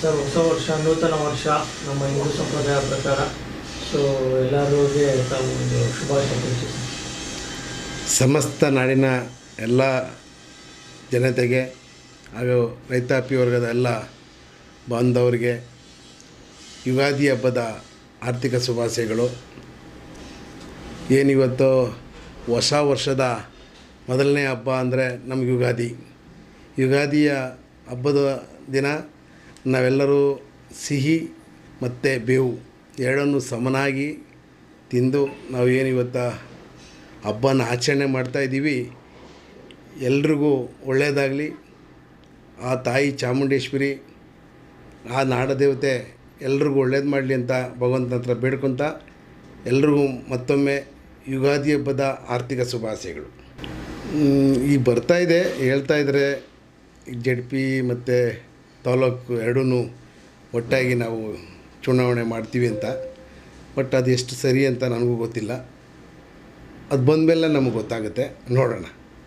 Sir, ಹೊಸ ವರ್ಷ, ನೂತನ ವರ್ಷ, ನಮ್ಮ ಹಿಂದೂ ಸಂಪ್ರದಾಯ ಪ್ರಕಾರ. ಸೊ ಎಲ್ಲರಿಗೆ ತಾವು ಒಂದು ಶುಭಾಶಯ ಸಮಸ್ತ ನಾಡಿನ ಎಲ್ಲ ಜನತೆಗೆ ಹಾಗೂ ರೈತಾಪಿ ವರ್ಗದ ಎಲ್ಲ ಬಾಂಧವರಿಗೆ ಯುಗಾದಿ ಹಬ್ಬದ ಆರ್ಥಿಕ ಶುಭಾಶಯಗಳು. ಏನಿವತ್ತು ಹೊಸ ವರ್ಷದ ಮೊದಲನೇ ಹಬ್ಬ ಅಂದರೆ ನಮ್ಗೆ ಯುಗಾದಿ. ಯುಗಾದಿಯ ಹಬ್ಬದ ದಿನ ನಾವೆಲ್ಲರೂ ಸಿಹಿ ಮತ್ತು ಬೇವು ಎರಡನ್ನೂ ಸಮನಾಗಿ ತಿಂದು ನಾವು ಏನು ಇವತ್ತು ಹಬ್ಬನ ಆಚರಣೆ ಮಾಡ್ತಾಯಿದ್ದೀವಿ ಎಲ್ರಿಗೂ ಒಳ್ಳೆಯದಾಗಲಿ. ಆ ತಾಯಿ ಚಾಮುಂಡೇಶ್ವರಿ, ಆ ನಾಡದೇವತೆ ಎಲ್ರಿಗೂ ಒಳ್ಳೇದು ಮಾಡಲಿ ಅಂತ ಭಗವಂತನ ಹತ್ರ ಬೇಡ್ಕೊತ ಎಲ್ರಿಗೂ ಮತ್ತೊಮ್ಮೆ ಯುಗಾದಿ ಹಬ್ಬದ ಆರ್ಥಿಕ ಶುಭಾಶಯಗಳು. ಈಗ ಇದೆ. ಹೇಳ್ತಾ ಇದ್ದರೆ ಜಡ್ಪಿ ಮತ್ತು ತಾಲೂಕು ಎರಡೂ ಒಟ್ಟಾಗಿ ನಾವು ಚುನಾವಣೆ ಮಾಡ್ತೀವಿ ಅಂತ. ಬಟ್ ಅದು ಎಷ್ಟು ಸರಿ ಅಂತ ನನಗೂ ಗೊತ್ತಿಲ್ಲ. ಅದು ಬಂದ ಮೇಲೆ ನಮಗೆ ಗೊತ್ತಾಗುತ್ತೆ. ನೋಡೋಣ.